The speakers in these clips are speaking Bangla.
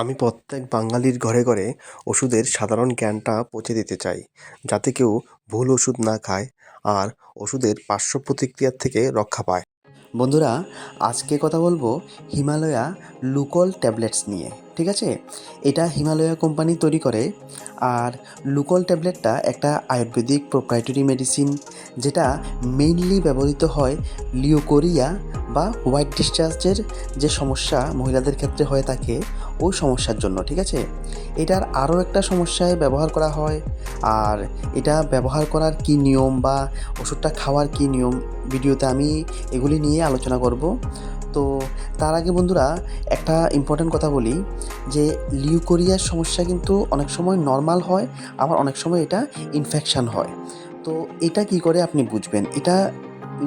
আমি প্রত্যেক বাঙালির ঘরে ঘরে ওষুধের সাধারণ জ্ঞানটা পৌঁছে দিতে চাই, যাতে কেউ ভুল ওষুধ না খায় আর ওষুধের পার্শ্ব প্রতিক্রিয়ার থেকে রক্ষা পায়। বন্ধুরা, আজকে কথা বলব হিমালয়া লুকল ট্যাবলেটস নিয়ে, ঠিক আছে? এটা হিমালয়া কোম্পানি তৈরি করে আর লুকল ট্যাবলেটটা একটা আয়ুর্বেদিক প্রোপ্রাইটারি মেডিসিন যেটা মেইনলি ব্যবহৃত হয় লিওকোরিয়া বা হোয়াইট ডিসচার্জের যে সমস্যা মহিলাদের ক্ষেত্রে হয়ে থাকে, ওই সমস্যার জন্য, ঠিক আছে? এটার আরও একটা সমস্যায় ব্যবহার করা হয়। আর এটা ব্যবহার করার কি নিয়ম বা ওষুধটা খাওয়ার কি নিয়ম, ভিডিওতে আমি এগুলি নিয়ে আলোচনা করব। তো তার আগে বন্ধুরা, একটা ইম্পর্ট্যান্ট কথা বলি যে, লিউকোরিয়ার সমস্যা কিন্তু অনেক সময় নর্মাল হয়, আবার অনেক সময় এটা ইনফেকশান হয়। তো এটা কি করে আপনি বুঝবেন? এটা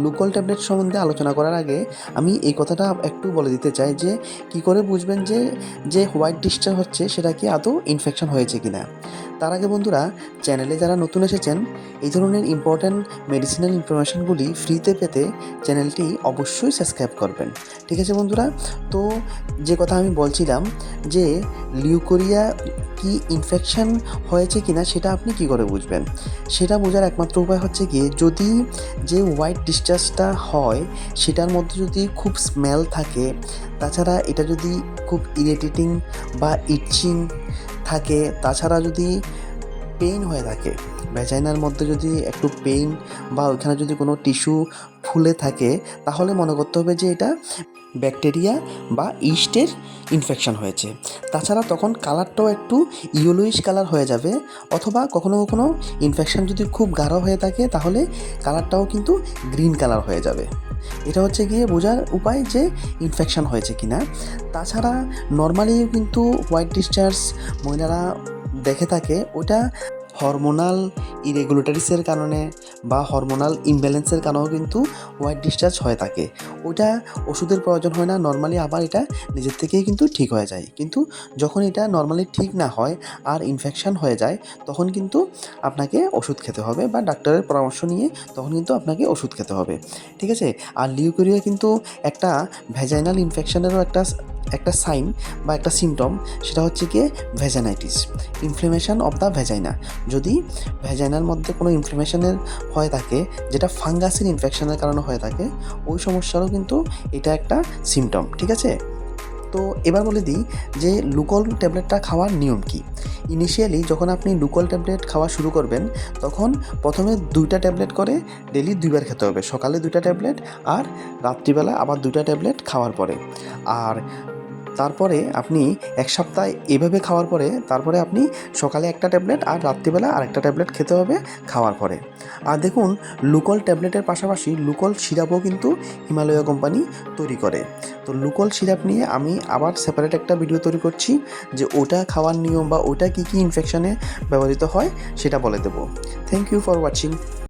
লুকল ট্যাবলেট সম্বন্ধে আলোচনা করার আগে আমি এই কথাটা একটু বলে দিতে চাই যে, কি করে বুঝবেন যে যে হোয়াইট ডিসচার্জ হচ্ছে সেটা কি আদৌ ইনফেকশন হয়েছে কি না তার আগে বন্ধুরা চ্যানেলে যারা নতুন এসেছেন, এই ধরনের ইম্পর্ট্যান্ট মেডিসিনাল ইনফরমেশনগুলি ফ্রিতে পেতে চ্যানেলটি অবশ্যই সাবস্ক্রাইব করবেন। ঠিক আছে বন্ধুরা? তো যে কথা আমি বলছিলাম যে লিউকোরিয়া কি ইনফেকশন হয়েছে কি না সেটা আপনি কি করে বুঝবেন? সেটা বোঝার একমাত্র উপায় হচ্ছে গিয়ে যদি যে হোয়াইট ডিসচার্জটা হয়, সেটার মধ্যে যদি খুব স্মেল থাকে, তাছাড়া এটা যদি খুব ইরিটেটিং বা ইচিং থাকে, তাছাড়া যদি পেইন হয়ে থাকে ভ্যাজাইনার মধ্যে যদি একটু পেইন বা ওইখানে যদি কোনো টিস্যু ফুলে থাকে, তাহলে মনে করতে হবে যে এটা ব্যাকটেরিয়া বা ইস্টের ইনফেকশন হয়েছে। তাছাড়া তখন কালারটাও একটু ইয়েলোইশ কালার হয়ে যাবে, অথবা কখনো কখনো ইনফেকশন যদি খুব গাঢ় হয়ে থাকে, তাহলে কালারটাও কিন্তু গ্রিন কালার হয়ে যাবে। এটা হচ্ছে গিয়ে বোঝার উপায় যে ইনফেকশন হয়েছে কিনা। তাছাড়া নর্মালি কিন্তু হোয়াইট ডিসচার্জ মহিলারা দেখে থাকে, ওটা হরমোনাল ইরেগুলেটারিসের কারণে বা হরমোনাল ইমব্যালেন্সের কারণেও কিন্তু হোয়াইট ডিসচার্জ হয়ে থাকে। ওটা ওষুধের প্রয়োজন হয় না নর্মালি আবার এটা নিজের থেকেই কিন্তু ঠিক হয়ে যায়। কিন্তু যখন এটা নর্মালি ঠিক না হয় আর ইনফেকশান হয়ে যায়, তখন কিন্তু আপনাকে ওষুধ খেতে হবে বা ডাক্তারের পরামর্শ নিয়ে তখন কিন্তু আপনাকে ওষুধ খেতে হবে। ঠিক আছে? আর লিউকোরিয়া কিন্তু একটা ভ্যাজাইনাল ইনফেকশনেরও একটা একটা সাইন বা একটা সিমটম, সেটা হচ্ছে গিয়ে vaginitis inflammation of the vagina যদি ভ্যাজাইনার মধ্যে কোনো ইনফ্লেমেশনের হয়ে থাকে, যেটা ফাঙ্গাসের ইনফেকশনের কারণে হয়ে থাকে, ওই সমস্যারও কিন্তু এটা একটা সিমটম, ঠিক আছে? তো এবার বলে দিই যে লুকল ট্যাবলেটটা খাওয়ার নিয়ম কি? ইনিশিয়ালি যখন আপনি লুকল ট্যাবলেট খাওয়া শুরু করবেন, তখন প্রথমে দুইটা ট্যাবলেট করে ডেলি দুইবার খেতে হবে। সকালে দুইটা ট্যাবলেট আর রাত্রিবেলা আবার দুইটা ট্যাবলেট খাওয়ার পরে। আর তারপরে আপনি এক সপ্তাহ এভাবে খাওয়ার পরে, তারপরে আপনি সকালে একটা ট্যাবলেট আর রাত্রিবেলা আরেকটা ট্যাবলেট খেতে হবে খাওয়ার পরে। আর দেখুন লুকল ট্যাবলেটের পাশাপাশি লুকল সিরাপও কিন্তু হিমালয়া কোম্পানি তৈরি করে। তো লুকল সিরাপ নিয়ে আমি আবার সেপারেট একটা ভিডিও তৈরি করছি যে ওটা খাওয়ার নিয়ম বা ওটা কী কী ইনফেকশনে ব্যবহৃত হয় সেটা বলে দেবো। Thank you for watching